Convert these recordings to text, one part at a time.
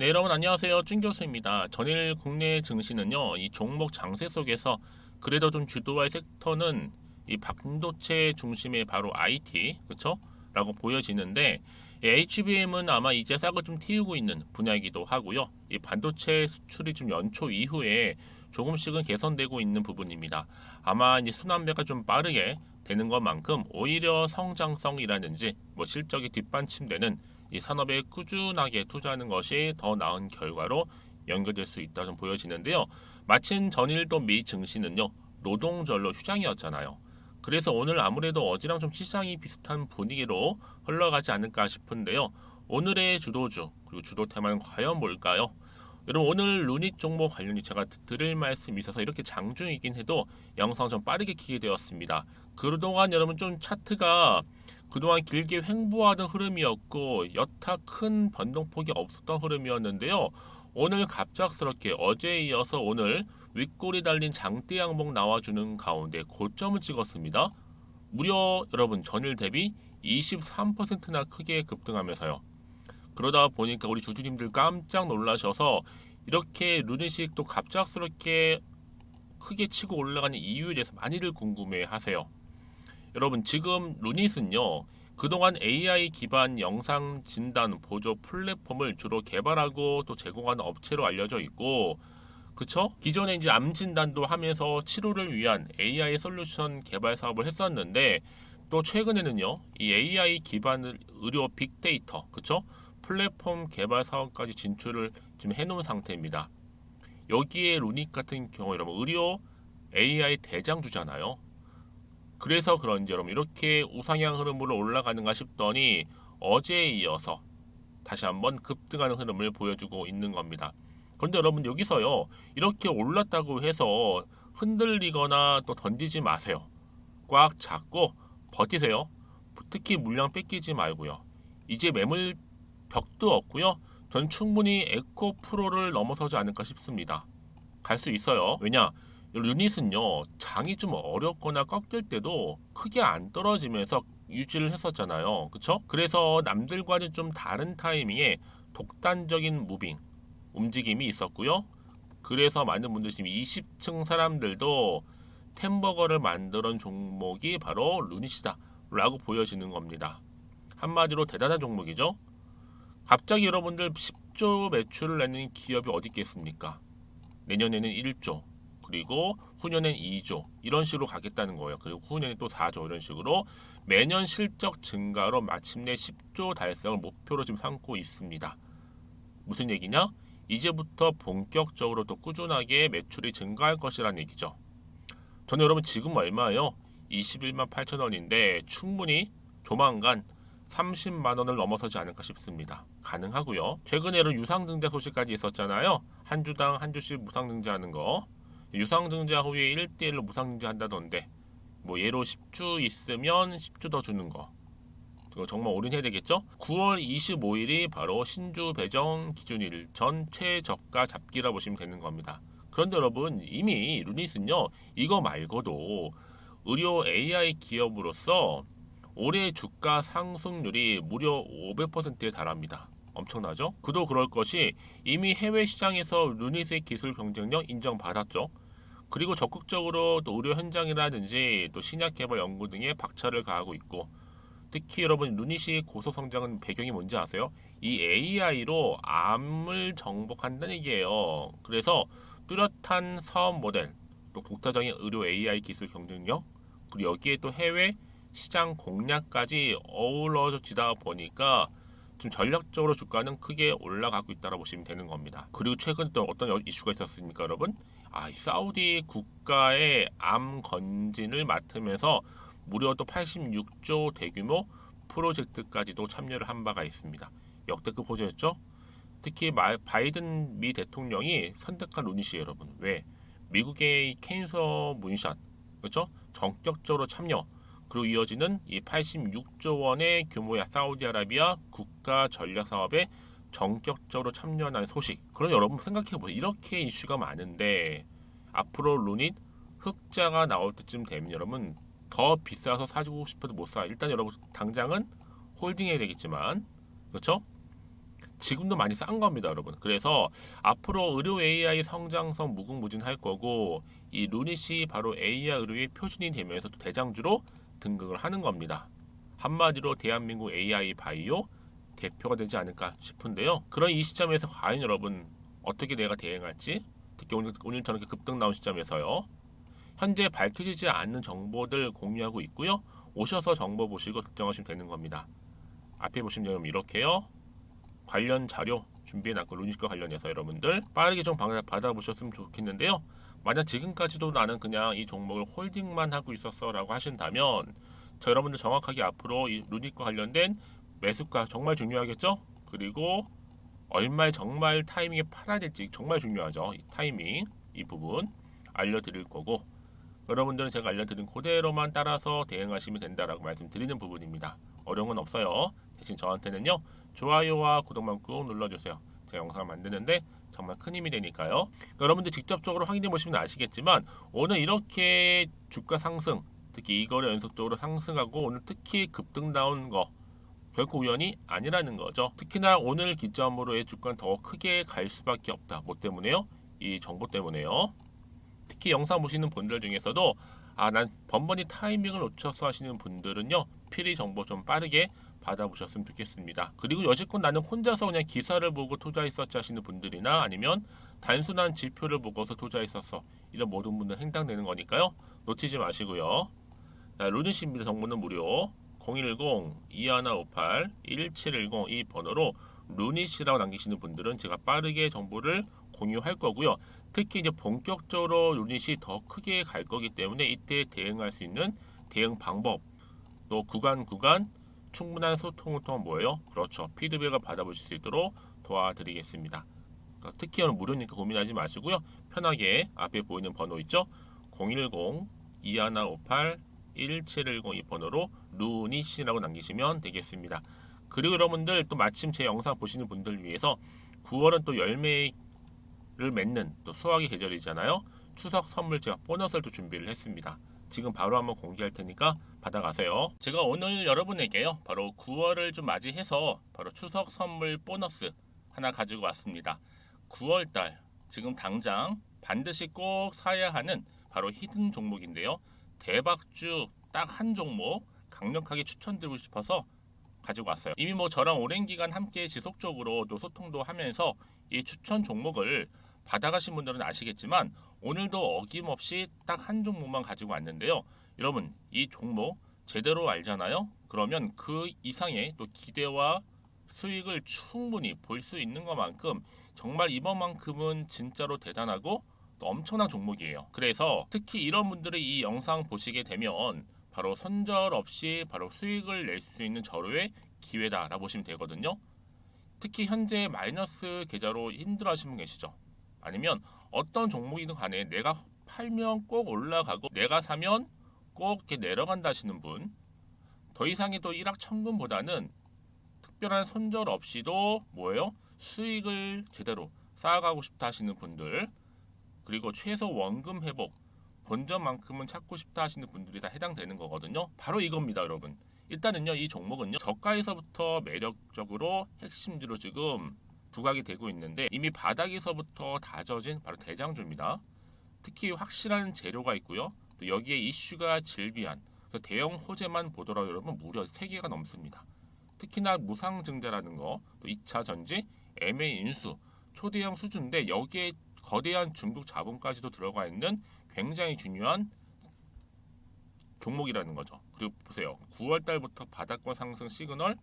네, 여러분 안녕하세요. 준 교수입니다. 전일 국내 증시는요, 이 종목 장세 속에서 그래도 좀 주도할 섹터는 이 반도체 중심의 바로 IT, 그렇죠? 라고 보여지는데 이 HBM은 아마 이제 싹을 좀 틔우고 있는 분야이기도 하고요. 이 반도체 수출이 좀 연초 이후에 조금씩은 개선되고 있는 부분입니다. 아마 이제 순환배가 좀 빠르게 되는 것만큼 오히려 성장성이라든지 뭐 실적이 뒷받침되는 이 산업에 꾸준하게 투자하는 것이 더 나은 결과로 연결될 수 있다 좀 보여지는데요. 마침 전일도 미 증시는요 노동절로 휴장이었잖아요. 그래서 오늘 아무래도 어제랑 좀 시장이 비슷한 분위기로 흘러가지 않을까 싶은데요. 오늘의 주도주 그리고 주도 테마는 과연 뭘까요? 여러분 오늘 루닛 종목 관련이 제가 드릴 말씀이 있어서 이렇게 장중이긴 해도 영상 좀 빠르게 키게 되었습니다. 그동안 여러분 좀 차트가 그동안 길게 횡보하던 흐름이었고 여타 큰 변동폭이 없었던 흐름이었는데요. 오늘 갑작스럽게 어제에 이어서 오늘 윗골이 달린 장대 양봉 나와주는 가운데 고점을 찍었습니다. 무려 여러분 전일 대비 23%나 크게 급등하면서요. 그러다 보니까 우리 주주님들 깜짝 놀라셔서 이렇게 루닛이 또 갑작스럽게 크게 치고 올라가는 이유에 대해서 많이들 궁금해 하세요. 여러분 지금 루닛은요 그동안 AI 기반 영상 진단 보조 플랫폼을 주로 개발하고 또 제공하는 업체로 알려져 있고 그쵸? 기존에 이제 암 진단도 하면서 치료를 위한 AI 솔루션 개발 사업을 했었는데 또 최근에는요 이 AI 기반 의료 빅데이터 그쵸? 플랫폼 개발 사업까지 진출을 지금 해놓은 상태입니다. 여기에 루닛 같은 경우 여러분 의료 AI 대장주잖아요. 그래서 그런지 여러분 이렇게 우상향 흐름으로 올라가는가 싶더니 어제에 이어서 다시 한번 급등하는 흐름을 보여주고 있는 겁니다. 그런데 여러분 여기서요 이렇게 올랐다고 해서 흔들리거나 또 던지지 마세요. 꽉 잡고 버티세요. 특히 물량 뺏기지 말고요. 이제 매물 벽도 없고요. 전 충분히 에코 프로를 넘어서지 않을까 싶습니다. 갈 수 있어요. 왜냐? 유닛은요 장이 좀 어렵거나 꺾일 때도 크게 안 떨어지면서 유지를 했었잖아요. 그쵸? 그래서 남들과는 좀 다른 타이밍에 독단적인 무빙 움직임이 있었고요. 그래서 많은 분들이 지금 20층 사람들도 템버거를 만드는 종목이 바로 루닛이다 라고 보여지는 겁니다. 한마디로 대단한 종목이죠. 갑자기 여러분들 10조 매출을 내는 기업이 어디 있겠습니까? 내년에는 1조 그리고 후년엔 2조 이런 식으로 가겠다는 거예요. 그리고 후년에 또 4조 이런 식으로 매년 실적 증가로 마침내 10조 달성을 목표로 지금 삼고 있습니다. 무슨 얘기냐? 이제부터 본격적으로 또 꾸준하게 매출이 증가할 것이라는 얘기죠. 저는 여러분 지금 얼마예요? 21만 8천 원인데 충분히 조만간 30만 원을 넘어서지 않을까 싶습니다. 가능하고요. 최근에 이런 유상증자 소식까지 있었잖아요. 한 주당 한 주씩 무상증자하는 거. 유상증자 후에 1대1로 무상증자 한다던데 뭐 예로 10주 있으면 10주 더 주는 거 그거 정말 올인해야 되겠죠? 9월 25일이 바로 신주 배정 기준일 전 최저가 잡기라 보시면 되는 겁니다. 그런데 여러분 이미 루닛은요 이거 말고도 의료 AI 기업으로서 올해 주가 상승률이 무려 500%에 달합니다. 엄청나죠? 그도 그럴 것이 이미 해외 시장에서 루닛의 기술 경쟁력 인정받았죠. 그리고 적극적으로 또 의료 현장이라든지 또 신약 개발 연구 등에 박차를 가하고 있고 특히 여러분 루닛이 고속 성장은 배경이 뭔지 아세요? 이 AI로 암을 정복한다는 얘기예요. 그래서 뚜렷한 사업 모델, 또 독자적인 의료 AI 기술 경쟁력, 그리고 여기에 또 해외 시장 공략까지 어우러지다 보니까 좀 전략적으로 주가는 크게 올라가고 있다고 보시면 되는 겁니다. 그리고 최근 또 어떤 이슈가 있었습니까, 여러분? 아, 사우디 국가의 암 건진을 맡으면서 무려 또 86조 대규모 프로젝트까지도 참여를 한 바가 있습니다. 역대급 호재였죠? 특히 바이든 미 대통령이 선택한 루닛이 여러분 왜 미국의 캔서 문샷 그렇죠? 전격적으로 참여 그리고 이어지는 이 86조 원의 규모의 사우디아라비아 국가 전략 사업에 전격적으로 참여하는 소식. 그럼 여러분 생각해 보세요. 이렇게 이슈가 많은데 앞으로 루닛 흑자가 나올 때쯤 되면 여러분 더 비싸서 사주고 싶어도 못 사. 일단 여러분 당장은 홀딩해야 되겠지만 그렇죠? 지금도 많이 싼 겁니다, 여러분. 그래서 앞으로 의료 AI 성장성 무궁무진할 거고 이 루닛이 바로 AI 의료의 표준이 되면서 또 대장주로 등극을 하는 겁니다. 한마디로 대한민국 AI 바이오 대표가 되지 않을까 싶은데요. 그런 이 시점에서 과연 여러분 어떻게 내가 대응할지 특히 오늘 오늘 저렇게 급등 나온 시점에서요. 현재 밝혀지지 않는 정보들 공유하고 있고요. 오셔서 정보 보시고 결정하시면 되는 겁니다. 앞에 보시면 여러분 이렇게요. 관련 자료 준비해놨고 루닛과 관련해서 여러분들 빠르게 좀 받아- 받아보셨으면 좋겠는데요. 만약 지금까지도 나는 그냥 이 종목을 홀딩만 하고 있었어라고 하신다면 저 여러분들 정확하게 앞으로 이 루닛과 관련된 매수가 정말 중요하겠죠? 그리고 얼마에 정말 타이밍에 팔아야 될지 정말 중요하죠. 이 타이밍 이 부분 알려드릴 거고 여러분들은 제가 알려드린 그대로만 따라서 대응하시면 된다라고 말씀드리는 부분입니다. 어려운 건 없어요. 대신 저한테는요 좋아요와 구독만 꾹 눌러주세요. 제가 영상을 만드는데 정말 큰 힘이 되니까요. 여러분들 직접적으로 확인해 보시면 아시겠지만 오늘 이렇게 주가 상승 특히 이거를 연속적으로 상승하고 오늘 특히 급등 나온 거 결코 우연이 아니라는 거죠. 특히나 오늘 기점으로의 주가는 더 크게 갈 수밖에 없다. 뭐 때문에요? 이 정보 때문에요. 특히 영상 보시는 분들 중에서도 아 난 번번이 타이밍을 놓쳐서 하시는 분들은요 필히 정보 좀 빠르게 받아보셨으면 좋겠습니다. 그리고 여지껏 나는 혼자서 그냥 기사를 보고 투자했었지 하시는 분들이나 아니면 단순한 지표를 보고서 투자했었어 이런 모든 분들 해당되는 거니까요 놓치지 마시고요. 자, 루닛입니다. 정보는 무료 010-2158-1710 이 번호로 루닛이라고 남기시는 분들은 제가 빠르게 정보를 공유할 거고요. 특히 이제 본격적으로 루닛이 더 크게 갈 거기 때문에 이때 대응할 수 있는 대응 방법 또 구간 구간 충분한 소통을 통한 뭐예요? 그렇죠. 피드백을 받아보실 수 있도록 도와드리겠습니다. 그러니까 특히 오늘 무료니까 고민하지 마시고요. 편하게 앞에 보이는 번호 있죠? 010-2158-1710 이 번호로 루닛이라고 남기시면 되겠습니다. 그리고 여러분들 또 마침 제 영상 보시는 분들 위해서 9월은 또 열매를 맺는 또 수확의 계절이잖아요. 추석 선물 제가 보너스를 또 준비를 했습니다. 지금 바로 한번 공개할 테니까 받아가세요. 제가 오늘 여러분에게요. 바로 9월을 좀 맞이해서 바로 추석 선물 보너스 하나 가지고 왔습니다. 9월 달 지금 당장 반드시 꼭 사야 하는 바로 히든 종목인데요. 대박주 딱 한 종목 강력하게 추천드리고 싶어서 가지고 왔어요. 이미 뭐 저랑 오랜 기간 함께 지속적으로 또 소통도 하면서 이 추천 종목을 받아가신 분들은 아시겠지만 오늘도 어김없이 딱 한 종목만 가지고 왔는데요. 여러분 이 종목 제대로 알잖아요. 그러면 그 이상의 또 기대와 수익을 충분히 볼 수 있는 것만큼 정말 이번만큼은 진짜로 대단하고 또 엄청난 종목이에요. 그래서 특히 이런 분들이 이 영상 보시게 되면 바로 손절 없이 바로 수익을 낼 수 있는 절호의 기회다라고 보시면 되거든요. 특히 현재 마이너스 계좌로 힘들어 하시는 분 계시죠? 아니면 어떤 종목이든 간에 내가 팔면 꼭 올라가고 내가 사면 꼭 이렇게 내려간다 하시는 분. 더 이상의 또 일확천금보다는 특별한 손절 없이도 뭐예요? 수익을 제대로 쌓아가고 싶다 하시는 분들 그리고 최소 원금 회복 본전만큼은 찾고 싶다 하시는 분들이 다 해당되는 거거든요. 바로 이겁니다, 여러분. 일단은요, 이 종목은요, 저가에서부터 매력적으로 핵심주로 지금 부각이 되고 있는데 이미 바닥에서부터 다져진 바로 대장주입니다. 특히 확실한 재료가 있고요. 또 여기에 이슈가 질비한 그래서 대형 호재만 보더라도 여러분 무려 3개가 넘습니다. 특히나 무상증자라는 거, 또 2차 전지, MA 인수, 초대형 수준인데 여기에 거대한 중국 자본까지도 들어가 있는 굉장히 중요한 종목이라는 거죠. 그리고 보세요. 9월 달부터 바닥권 상승 시그널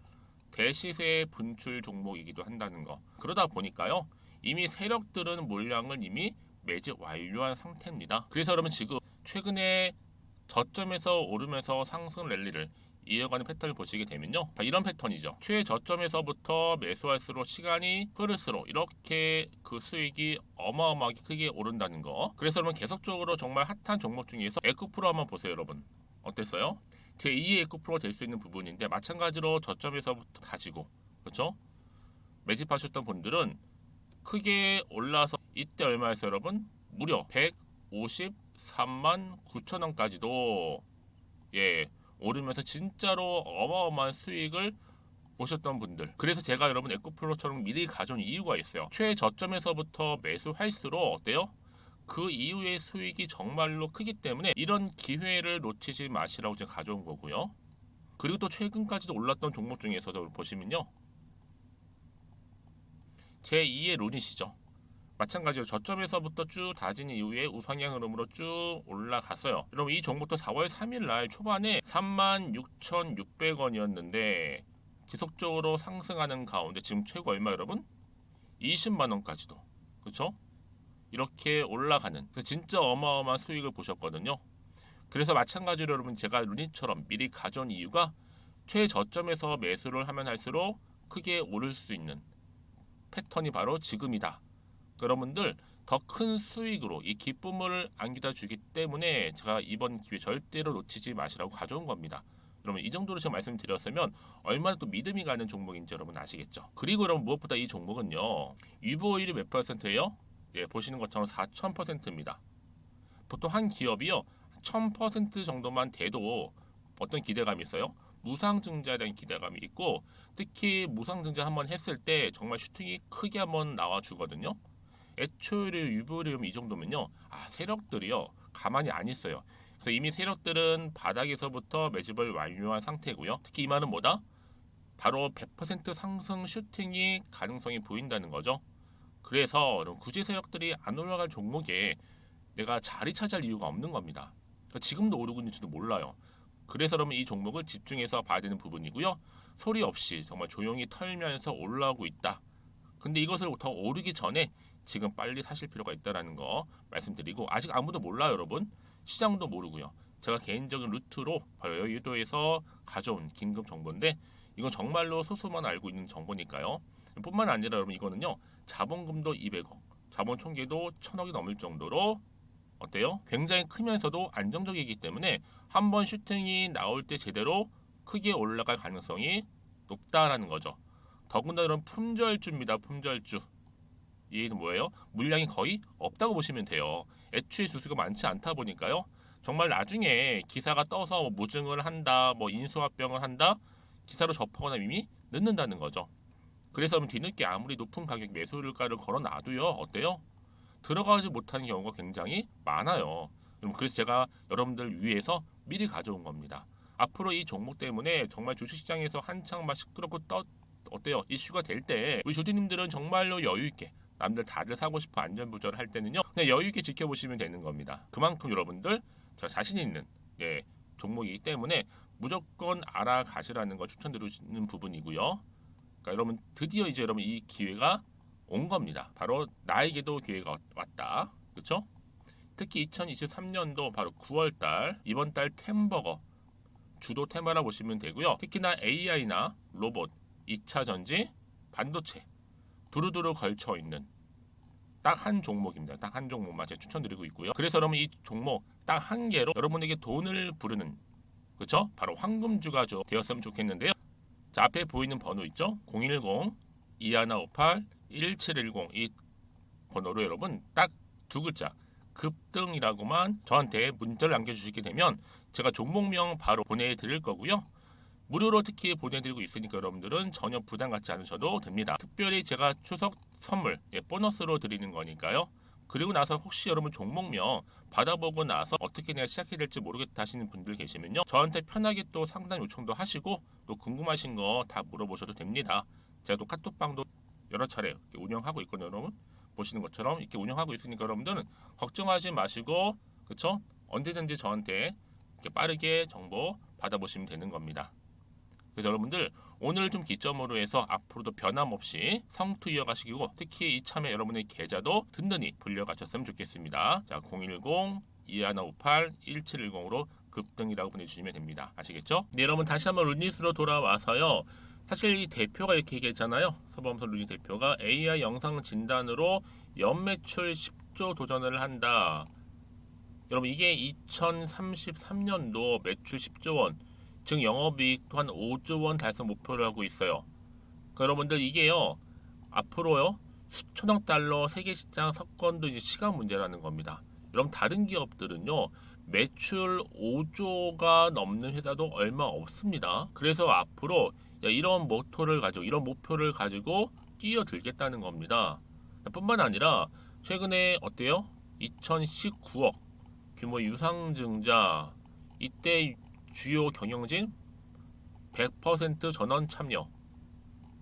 대시세 분출 종목이기도 한다는 거. 그러다 보니까요. 이미 세력들은 물량을 이미 매집 완료한 상태입니다. 그래서 여러분 지금 최근에 저점에서 오르면서 상승 랠리를 이어가는 패턴을 보시게 되면요. 다 이런 패턴이죠. 최저점에서부터 매수할수록 시간이 흐를수록 이렇게 그 수익이 어마어마하게 크게 오른다는 거. 그래서 여러분 계속적으로 정말 핫한 종목 중에서 에코프로 한번 보세요, 여러분. 어땠어요? 제 2의 에코프로가 될 수 있는 부분인데 마찬가지로 저점에서부터 다지고 그렇죠? 매집하셨던 분들은 크게 올라서 이때 얼마였어요, 여러분? 무려 153만 9천 원까지도 예 오르면서 진짜로 어마어마한 수익을 보셨던 분들. 그래서 제가 여러분 에코플로처럼 미리 가져온 이유가 있어요. 최저점에서부터 매수할수록 어때요? 그 이후의 수익이 정말로 크기 때문에 이런 기회를 놓치지 마시라고 제가 가져온 거고요. 그리고 또 최근까지도 올랐던 종목 중에서도 보시면요. 제2의 론이시죠. 마찬가지로 저점에서부터 쭉 다진 이후에 우상향 흐름으로 쭉 올라갔어요. 여러분 이 종목도 4월 3일 날 초반에 36,600원이었는데 지속적으로 상승하는 가운데 지금 최고 얼마 여러분? 20만 원까지도. 그렇죠? 이렇게 올라가는 그래서 진짜 어마어마한 수익을 보셨거든요. 그래서 마찬가지로 여러분 제가 루닛처럼 미리 가져온 이유가 최저점에서 매수를 하면 할수록 크게 오를 수 있는 패턴이 바로 지금이다. 여러분들 더 큰 수익으로 이 기쁨을 안겨다 주기 때문에 제가 이번 기회 절대로 놓치지 마시라고 가져온 겁니다. 여러분 이 정도로 제가 말씀드렸으면 얼마나 또 믿음이 가는 종목인지 여러분 아시겠죠? 그리고 여러분 무엇보다 이 종목은요 유보율이 몇 퍼센트예요? 예, 보시는 것처럼 4,000%입니다. 보통 한 기업이요 1,000% 정도만 돼도 어떤 기대감이 있어요? 무상증자에 대한 기대감이 있고 특히 무상증자 한번 했을 때 정말 슈팅이 크게 한번 나와 주거든요. 애초에 유보율이 이 정도면요. 아 세력들이요 가만히 안 있어요. 그래서 이미 세력들은 바닥에서부터 매집을 완료한 상태고요. 특히 이 말은 뭐다? 바로 100% 상승 슈팅이 가능성이 보인다는 거죠. 그래서 굳이 세력들이 안 올라갈 종목에 내가 자리 차지할 이유가 없는 겁니다. 그러니까 지금도 오르고 있는지도 몰라요. 그래서 그러면 이 종목을 집중해서 봐야 되는 부분이고요. 소리 없이 정말 조용히 털면서 올라오고 있다. 근데 이것을 더 오르기 전에 지금 빨리 사실 필요가 있다라는 거 말씀드리고 아직 아무도 몰라요, 여러분. 시장도 모르고요. 제가 개인적인 루트로 바로 여의도에서 가져온 긴급 정보인데 이건 정말로 소수만 알고 있는 정보니까요. 뿐만 아니라 여러분 이거는요. 자본금도 200억, 자본 총계도 1000억이 넘을 정도로 어때요? 굉장히 크면서도 안정적이기 때문에 한번 슈팅이 나올 때 제대로 크게 올라갈 가능성이 높다라는 거죠. 더군다나 이런 품절주입니다. 품절주. 얘는 뭐예요? 물량이 거의 없다고 보시면 돼요. 애초에 수수가 많지 않다 보니까요. 정말 나중에 기사가 떠서 뭐 무증을 한다, 뭐 인수합병을 한다, 기사로 접하거나 이미 늦는다는 거죠. 그래서 뒤늦게 아무리 높은 가격 매수가를 걸어놔도요, 어때요? 들어가지 못하는 경우가 굉장히 많아요. 그래서 제가 여러분들 위해서 미리 가져온 겁니다. 앞으로 이 종목 때문에 정말 주식시장에서 한창 막 시끄럽고 떠 어때요? 이슈가 될 때 우리 주주님들은 정말로 여유 있게 남들 다들 사고 싶어 안전부절을 할 때는요 그냥 여유 있게 지켜보시면 되는 겁니다. 그만큼 여러분들 저 자신 있는 예, 종목이기 때문에 무조건 알아가시라는 걸 추천드리는 부분이고요. 그러니까 여러분 드디어 이제 여러분 이 기회가 온 겁니다. 바로 나에게도 기회가 왔다. 그렇죠? 특히 2023년도 바로 9월달 이번 달 템버거 주도 테마라 보시면 되고요. 특히나 AI나 로봇, 2차 전지, 반도체 두루두루 걸쳐 있는 딱 한 종목입니다. 딱 한 종목만 제가 추천드리고 있고요. 그래서 여러분 이 종목 딱 한 개로 여러분에게 돈을 부르는 그렇죠? 바로 황금주가죠 되었으면 좋겠는데요. 자 앞에 보이는 번호 있죠? 010 2158 1710 이 번호로 여러분 딱 두 글자 급등이라고만 저한테 문자를 남겨주시게 되면 제가 종목명 바로 보내드릴 거고요. 무료로 특히 보내드리고 있으니까 여러분들은 전혀 부담 갖지 않으셔도 됩니다. 특별히 제가 추석 선물 예, 보너스로 드리는 거니까요. 그리고 나서 혹시 여러분 종목명 받아보고 나서 어떻게 내가 시작해야 될지 모르겠다 하시는 분들 계시면요. 저한테 편하게 또 상담 요청도 하시고 또 궁금하신 거 다 물어보셔도 됩니다. 제가 또 카톡방도 여러 차례 운영하고 있거든요, 여러분. 보시는 것처럼 이렇게 운영하고 있으니까 여러분들은 걱정하지 마시고 그쵸? 언제든지 저한테 이렇게 빠르게 정보 받아보시면 되는 겁니다. 그래서 여러분들 오늘 좀 기점으로 해서 앞으로도 변함없이 성투 이어가시고 특히 이참에 여러분의 계좌도 든든히 불려가셨으면 좋겠습니다. 자, 010 2158 1710으로 급등이라고 보내주시면 됩니다. 아시겠죠? 네, 여러분 다시 한번 루닛으로 돌아와서요. 사실 이 대표가 이렇게 얘기했잖아요. 서범선 루닛 대표가 AI 영상 진단으로 연매출 10조 도전을 한다. 여러분 이게 2033년도 매출 10조 원, 즉 영업이익도 한 5조 원 달성 목표를 하고 있어요. 그러니까 여러분들 이게요 앞으로요 수천억 달러 세계 시장 석권도 이제 시간 문제라는 겁니다. 여러분 다른 기업들은요 매출 5조가 넘는 회사도 얼마 없습니다. 그래서 앞으로 야, 이런 모토를 가지고 이런 목표를 가지고 뛰어들겠다는 겁니다. 뿐만 아니라 최근에 어때요? 2019억 규모 유상증자 이때 주요 경영진 100% 전원 참여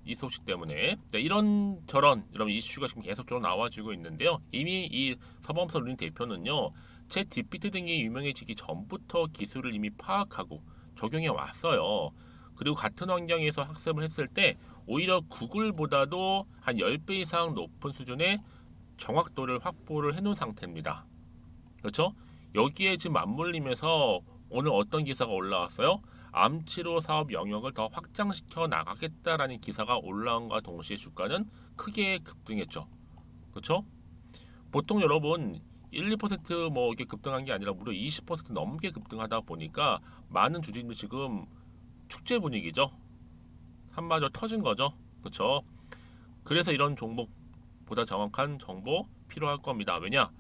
이 소식 때문에 네, 이런 저런 이런 이슈가 지금 계속적으로 나와주고 있는데요. 이미 이 서범서 룬 대표는요, 챗 GPT 등이 유명해지기 전부터 기술을 이미 파악하고 적용해 왔어요. 그리고 같은 환경에서 학습을 했을 때 오히려 구글보다도 한 10배 이상 높은 수준의 정확도를 확보를 해놓은 상태입니다. 그렇죠? 여기에 지금 맞물리면서 오늘 어떤 기사가 올라왔어요? 암치료 사업 영역을 더 확장시켜 나가겠다라는 기사가 올라온과 동시에 주가는 크게 급등했죠. 그렇죠? 보통 여러분 1, 2%뭐 이게 급등한 게 아니라 무려 20% 넘게 급등하다 보니까 많은 주주님들 지금 축제 분위기죠. 한마디로 터진 거죠. 그렇죠? 그래서 이런 종목보다 정확한 정보 필요할 겁니다. 왜냐?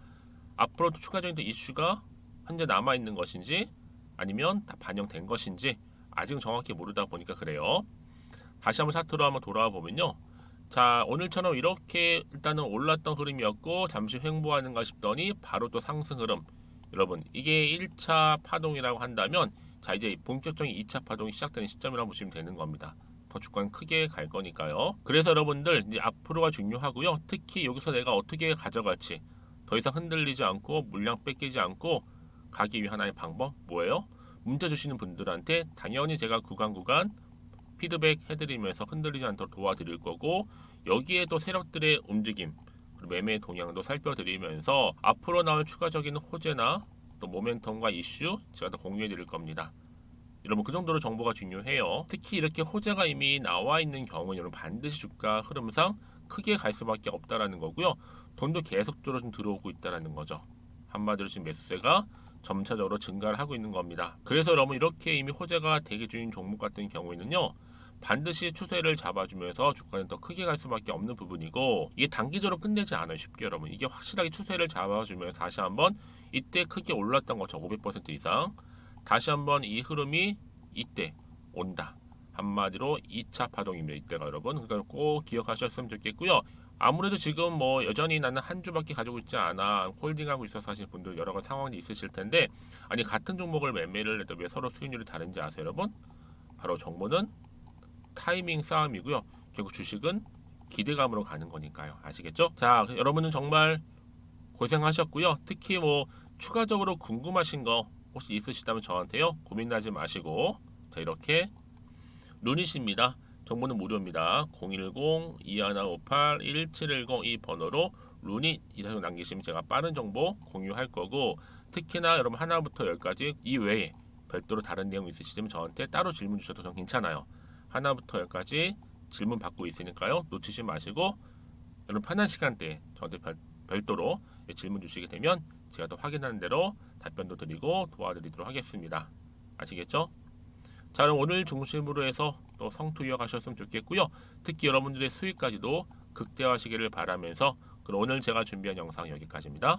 앞으로도 추가적인 이슈가 현재 남아 있는 것인지 아니면 다 반영된 것인지 아직은 정확히 모르다 보니까 그래요. 다시 한번 차트로 한번 돌아와 보면요. 자 오늘처럼 이렇게 일단은 올랐던 흐름이었고 잠시 횡보하는가 싶더니 바로 또 상승 흐름. 여러분 이게 1차 파동이라고 한다면 자 이제 본격적인 2차 파동이 시작되는 시점이라고 보시면 되는 겁니다. 더 주가는 크게 갈 거니까요. 그래서 여러분들 이제 앞으로가 중요하고요. 특히 여기서 내가 어떻게 가져갈지 더 이상 흔들리지 않고 물량 뺏기지 않고 가기 위한 하나의 방법 뭐예요? 문자 주시는 분들한테 당연히 제가 구간 구간 피드백 해드리면서 흔들리지 않도록 도와드릴 거고 여기에 또 세력들의 움직임 매매 동향도 살펴드리면서 앞으로 나올 추가적인 호재나 또 모멘텀과 이슈 제가 더 공유해 드릴 겁니다. 여러분 그 정도로 정보가 중요해요. 특히 이렇게 호재가 이미 나와 있는 경우는 여러분 반드시 주가 흐름상 크게 갈 수밖에 없다라는 거고요. 돈도 계속적으로 좀 들어오고 있다라는 거죠. 한마디로 지금 매수세가 점차적으로 증가를 하고 있는 겁니다. 그래서 여러분 이렇게 이미 호재가 대기 중인 종목 같은 경우에는요. 반드시 추세를 잡아주면서 주가는 더 크게 갈 수밖에 없는 부분이고 이게 단기적으로 끝내지 않아요 쉽게 여러분 이게 확실하게 추세를 잡아주면서 다시 한번 이때 크게 올랐던 거죠 500% 이상 다시 한번 이 흐름이 이때 온다 한마디로 2차 파동입니다 이때가 여러분 그러니까 꼭 기억하셨으면 좋겠고요 아무래도 지금 뭐 여전히 나는 한 주밖에 가지고 있지 않아 홀딩하고 있어서 하시는 분들 여러 가지 상황이 있으실 텐데 아니 같은 종목을 매매를 해도 왜 서로 수익률이 다른지 아세요 여러분? 바로 정보는 타이밍 싸움이고요. 결국 주식은 기대감으로 가는 거니까요. 아시겠죠? 자 여러분은 정말 고생하셨고요. 특히 뭐 추가적으로 궁금하신 거 혹시 있으시다면 저한테요. 고민하지 마시고. 자 이렇게 루닛입니다 정보는 무료입니다. 010-2158-1710 이 번호로 루닛 이라고 남기시면 제가 빠른 정보 공유할 거고 특히나 여러분 하나부터 열까지 이 외에 별도로 다른 내용 있으시면 저한테 따로 질문 주셔도 전 괜찮아요. 하나부터 열까지 질문 받고 있으니까요. 놓치지 마시고 여러분 편한 시간대에 저한테 별, 별도로 질문 주시게 되면 제가 또 확인하는 대로 답변도 드리고 도와드리도록 하겠습니다. 아시겠죠? 자 그럼 오늘 중심으로 해서 또 성투 이어가셨으면 좋겠고요. 특히 여러분들의 수익까지도 극대화하시기를 바라면서 그럼 오늘 제가 준비한 영상 여기까지입니다.